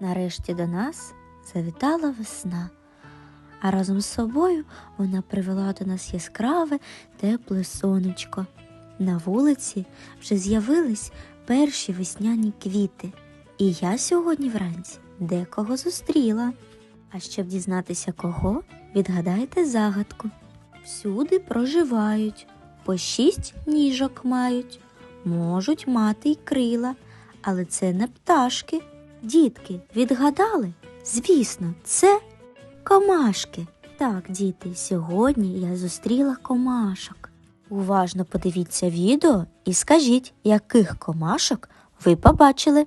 Нарешті до нас завітала весна, а разом з собою вона привела до нас яскраве, тепле сонечко. На вулиці вже з'явились перші весняні квіти, і я сьогодні вранці декого зустріла. А щоб дізнатися кого, відгадайте загадку. Всюди проживають, по шість ніжок мають, можуть мати й крила, але це не пташки. Дітки, відгадали? Звісно, це комашки. Так, діти, сьогодні я зустріла комашок. Уважно подивіться відео і скажіть, яких комашок ви побачили.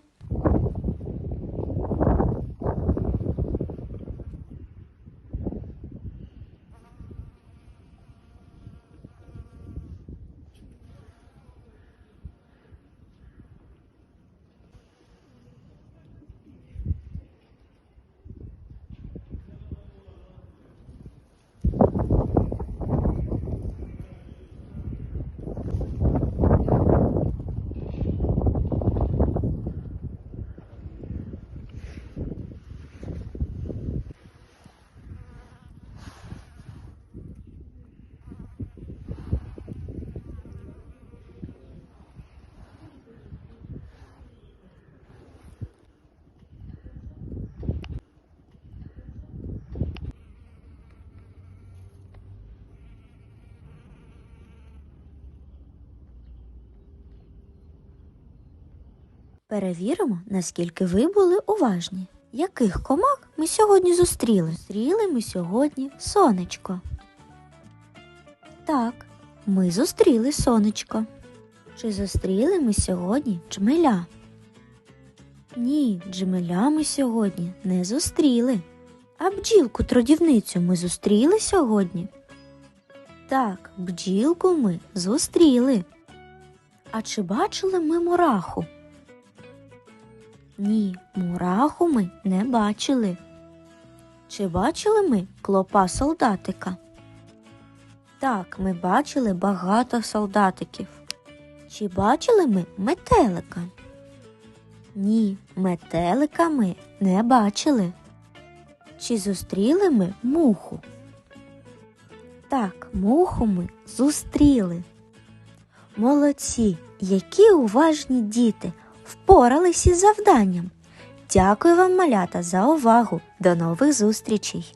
Перевіримо, наскільки ви були уважні. Яких комах ми сьогодні зустріли? Зустріли ми сьогодні сонечко. Так, ми зустріли сонечко. Чи зустріли ми сьогодні джмеля? Ні, джмеля ми сьогодні не зустріли. А бджілку трудівницю ми зустріли сьогодні? Так, бджілку ми зустріли. А чи бачили ми мураху? Ні, мураху ми не бачили. Чи бачили ми клопа солдатика? Так, ми бачили багато солдатиків. Чи бачили ми метелика? Ні, метелика ми не бачили. Чи зустріли ми муху? Так, муху ми зустріли. Молодці, які уважні діти впоралися із завданням. Дякую вам, малята, за увагу. До нових зустрічей!